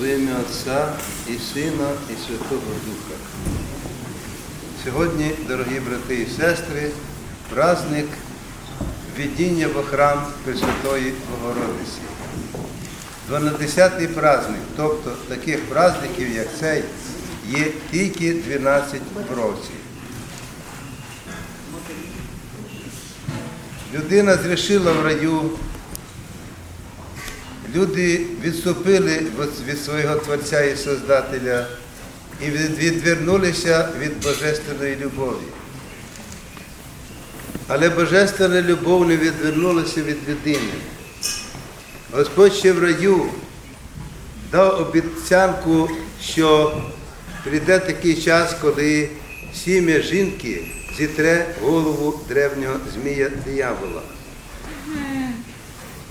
В ім'я Отця і Сина, і Святого Духа. Сьогодні, дорогі брати і сестри, праздник введіння в храм Пресвятої Богородиці. 12-й праздник, тобто таких праздників, як цей, є тільки 12 в році. Людина зрішила в раю, люди відступили від- свого Творця і Создателя і відвернулися від божественної любові. Але божественна любов не відвернулася від людини. Господь ще в раю дав обіцянку, що прийде такий час, коли сім'я жінки зітре голову древнього змія диявола.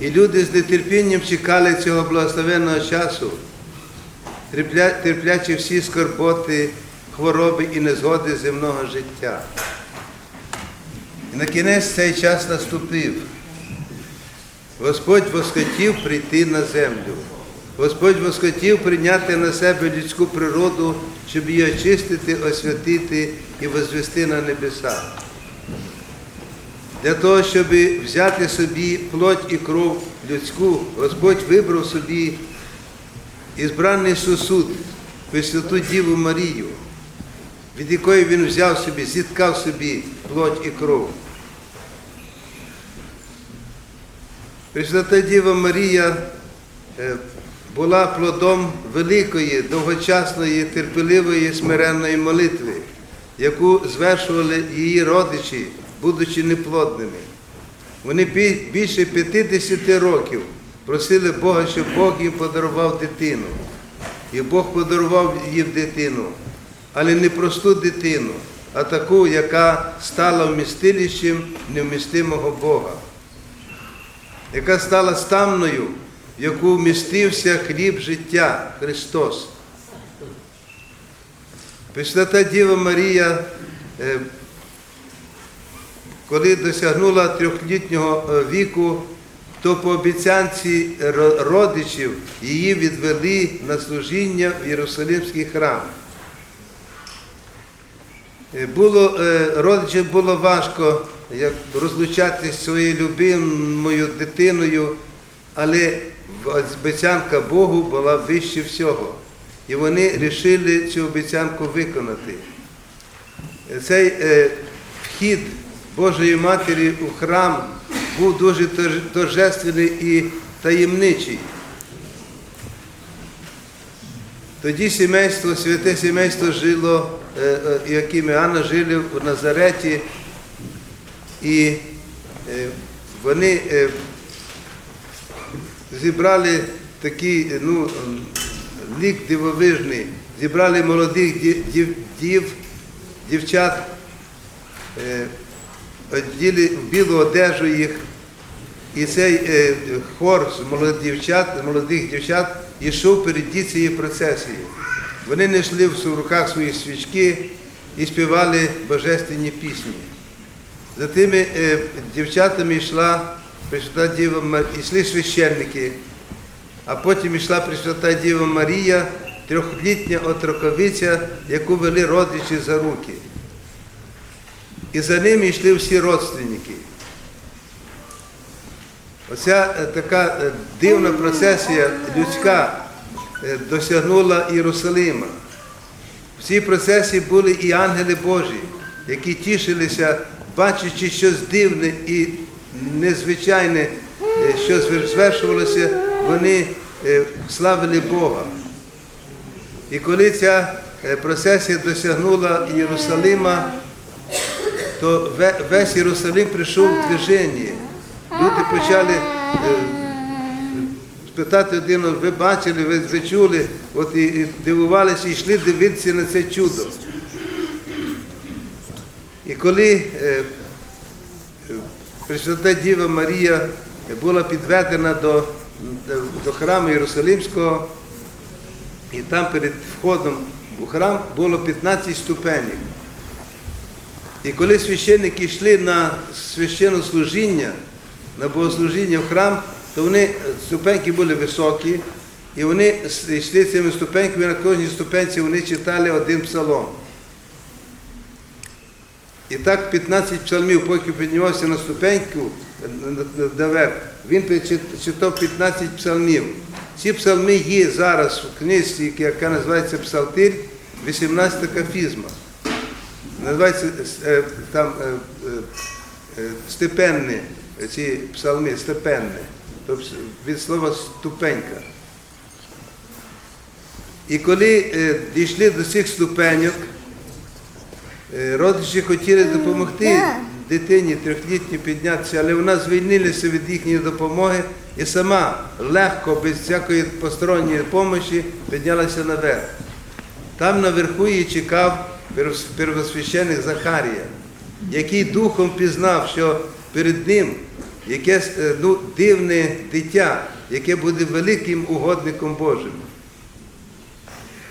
І люди з нетерпінням чекали цього благословенного часу, терплячи всі скорботи, хвороби і незгоди земного життя. І на кінець цей час наступив. Господь восхотів прийти на землю. Господь восхотів прийняти на себе людську природу, щоб її очистити, освятити і возвести на небеса. Для того, щоб взяти собі плоть і кров людську, Господь вибрав собі ізбраний сосуд, Пресвяту Діву Марію, від якої він взяв собі, зіткав собі плоть і кров. Пресвята Діва Марія е, була плодом великої, довгочасної, терпеливої, смиренної молитви, яку звершували її родичі, будучи неплодними. Вони більше 50 років просили Бога, щоб Бог їм подарував дитину. І Бог подарував їм дитину, але не просту дитину, а таку, яка стала вмістилищем невмістимого Бога яка стала стамною, в яку вмістився хліб життя Христос. Пресвята Діва Марія, е, коли досягнула трьохлітнього е, віку, то по обіцянці родичів її відвели на служіння в Єрусалимський храм. Е, Було, е, родичам було важко як розлучатися зі своєю любимою дитиною, але обіцянка Богу була вище всього. І вони вирішили цю обіцянку виконати. Цей вхід Божої Матері у храм був дуже торжественний і таємничий. Тоді сімейство, святе сімейство жило, е, е, Іоаким Анна жили в Назареті, і е, вони зібрали такий ну, лік дивовижний, зібрали молодих дів, дів дівчат, оділи в білу одежу їх, і цей е, хор з молодих дівчат, молодих дівчат йшов перед цією процесією. Вони несли в руках свої свічки і співали божественні пісні. За тими е, дівчатами йшла Пресвята Діва Марія, йшли священники, а потім йшла Пресвята Діва Марія, трьохлітня отроковиця, яку вели родичі за руки. І за ними йшли всі родственники. Оця е, така е, дивна процесія людська е, досягнула Єрусалима. В цій процесії були і ангели Божі, які тішилися, бачачи щось дивне і незвичайне, що звершувалося, вони славили Бога. І коли ця процесія досягнула Єрусалима, то весь Єрусалим прийшов в движення. Люди почали е, спитати один, ви бачили, ви, ви чули, от і, і дивувалися, і йшли дивитися на це чудо. І коли е, Пресвята Діва Марія була підведена до, до храму Єрусалимського, і там перед входом у храм було 15 ступенів. І коли священники йшли на священнослужіння, на богослужіння в храм, то вони ступеньки були високі, І вони йшли цими ступеньками, на кожній ступенці вони читали один псалом. І так 15 псалмів, поки піднімався на ступеньку наверх, він читав 15 псалмів. Ці псалми є зараз в книжці, яка називається Псалтир, 18 кафізма. Називається е, там е, е, степенні, ці псалми, степенні, тобто від слова ступенька. І коли е, дійшли до цих ступеньок, е, родичі хотіли допомогти дитині трьохлітній піднятися, але вона звільнилася від їхньої допомоги і сама легко, без всякої посторонньої допомоги піднялася наверх. Там наверху її чекав первосвященик Захарія, який духом пізнав, що перед ним якесь е, ну, дивне дитя, яке буде великим угодником Божим.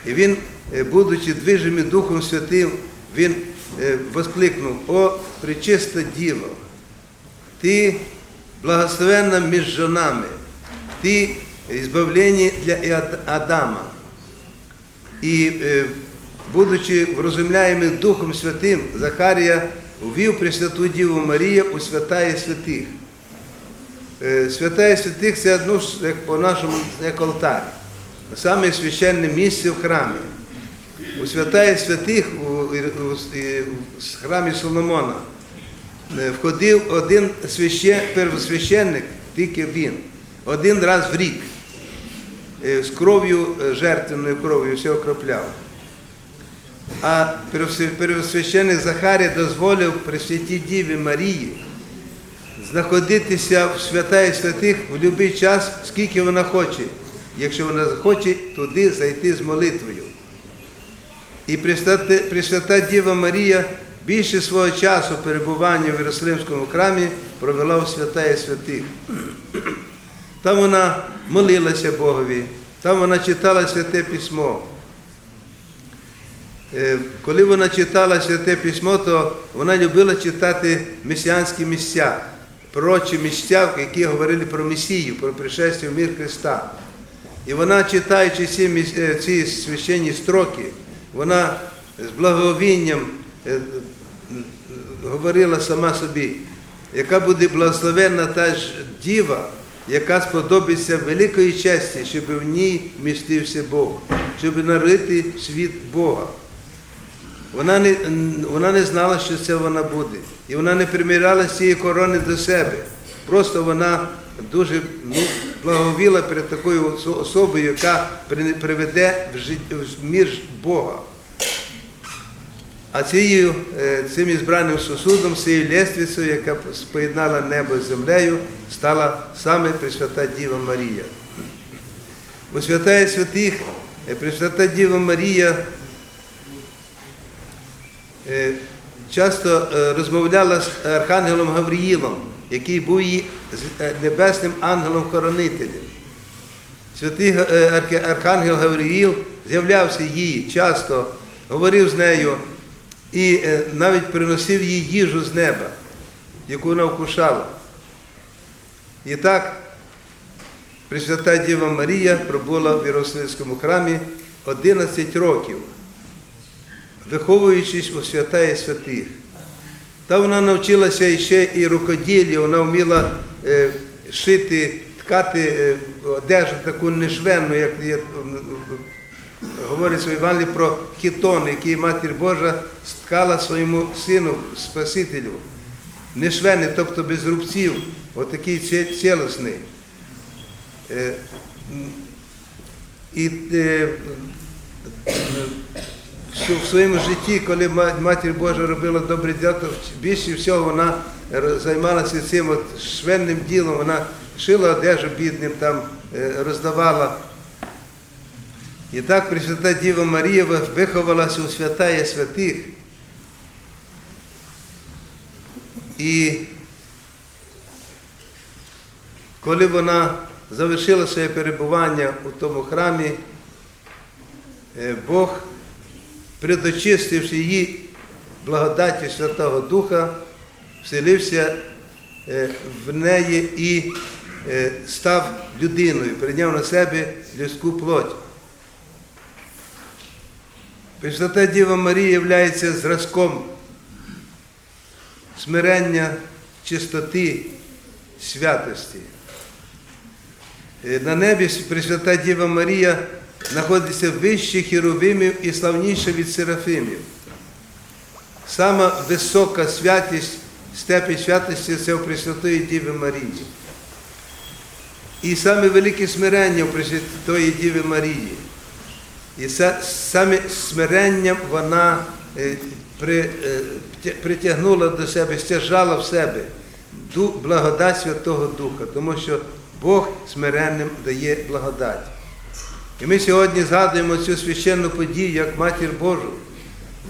І він, е, будучи движимий Духом Святим, він е, воскликнув, о, пречиста Діво, ти благословенна між жонами, ти збавлення для Адама. І, будучи врозумляємим Духом Святим, Захарія увів Пресвяту Діву Марію у святає святих. Е, Святає святих це ж, як по-нашому як алтар, саме священне місце в храмі. У святає святих у, храмі Соломона е, входив один свяще, первосвященник, тільки він, один раз в рік е, з кров'ю, жертвенною кров'ю все окропляв. А первосвя- первосвященик Захарія дозволив Пресвятій Діві Марії знаходитися в святая святих в будь-який час, скільки вона хоче, якщо вона захоче туди зайти з молитвою. І Пресвята, Діва Марія більше свого часу перебування в Єрусалимському храмі провела в святая святих. Там вона молилася Богові, там вона читала святе письмо. Е, Коли вона читала святе письмо, то вона любила читати месіанські місця, пророчі місця, які говорили про Месію, про пришестя в мир Христа. І вона, читаючи ці, е, ці священні строки, вона з благовінням е, говорила сама собі, яка буде благословенна та ж діва, яка сподобиться великої честі, щоб в ній містився Бог, щоб народити світ Бога. Вона не, вона не знала, що це вона буде. І вона не приміряла цієї корони до себе. Просто вона дуже ну, благовіла перед такою особою, яка при- приведе в, жит- в мір Бога. А цією, е, цим ізбраним сосудом, цією лествицею, яка споєднала небо з землею, стала саме Пресвята Діва Марія. У святая святих е, Пресвята Діва Марія часто е, розмовляла з Архангелом Гавриїлом, який був її е, небесним ангелом-хоронителем. Святий е, Архангел Гавриїл з'являвся їй часто, говорив з нею і е, навіть приносив їй їжу з неба, яку вона вкушала. І так Пресвята Діва Марія пробула в Єрусалимському храмі 11 років виховуючись у святая святих. Та вона навчилася ще і рукоділлю, вона вміла е, шити, ткати е, одежу таку нешвенну, як є, м, говориться в Івангелії про хітон, який Матір Божа сткала своєму сину Спасителю. Нешвений, тобто без рубців, отакий ці- цілісний. Е, І е, що в своєму житті, коли Матір Божа робила добре діло, більше всього вона займалася цим от швенним ділом, вона шила одежу бідним, там е, роздавала. І так Пресвята Діва Марія виховалася у святая святих. І коли вона завершила своє перебування у тому храмі, е, Бог предочистивши її благодаті Святого Духа, вселився е, в неї і е, став людиною, прийняв на себе людську плоть. Пресвята Діва Марія є зразком смирення, чистоти, святості. Е, На небі Пресвята Діва Марія знаходиться вище хіровимів і славніше від серафимів. Сама висока святість, степень святості це у Пресвятої Діви Марії. І саме велике смирення у Пресвятої Діви Марії. І саме смиренням вона е, е, тя- притягнула до себе, стяжала в себе благодать Святого Духа, тому що Бог смиренним дає благодать. І ми сьогодні згадуємо цю священну подію як Матір Божу,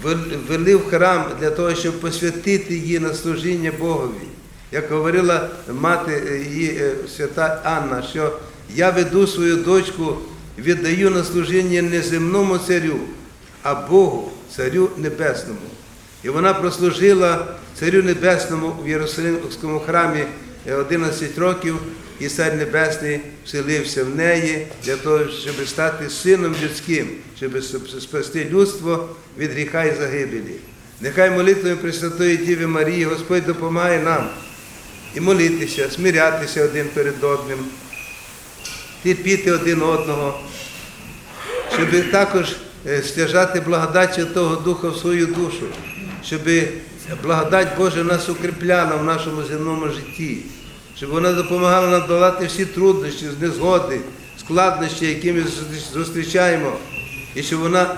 вел- вели в храм для того, щоб посвятити її на служіння Богові. Як говорила мати е, її е, свята Анна, що я веду свою дочку, віддаю на служіння не земному царю, а Богу, царю небесному. І вона прослужила царю небесному в Єрусалимському храмі е, 11 років, і цар небесний вселився в неї для того, щоб стати сином людським, щоб спасти людство від гріха і загибелі. Нехай молитвами Пресвятої Діви Марії Господь допомагає нам і молитися, смирятися один перед одним, терпіти один одного, щоб також е, стяжати благодать Святого Духа в свою душу, щоб благодать Божа нас укріпляла в нашому земному житті, щоб вона допомагала нам долати всі труднощі, незгоди, складнощі, які ми зустрічаємо, і щоб вона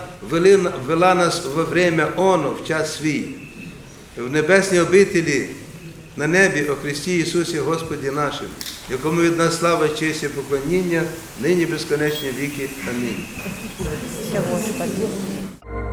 вела нас во время оно, в час свій, в небесній обителі, на небі о Христі Ісусі Господі нашим, якому від нас слава, честь і поклоніння, нині безконечні віки. Амінь.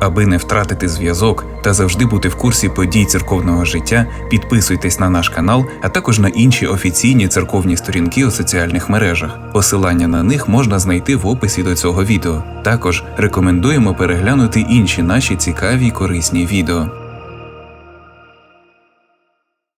Аби не втратити зв'язок та завжди бути в курсі подій церковного життя, підписуйтесь на наш канал, а також на інші офіційні церковні сторінки у соціальних мережах. Посилання на них можна знайти в описі до цього відео. Також рекомендуємо переглянути інші наші цікаві й корисні відео.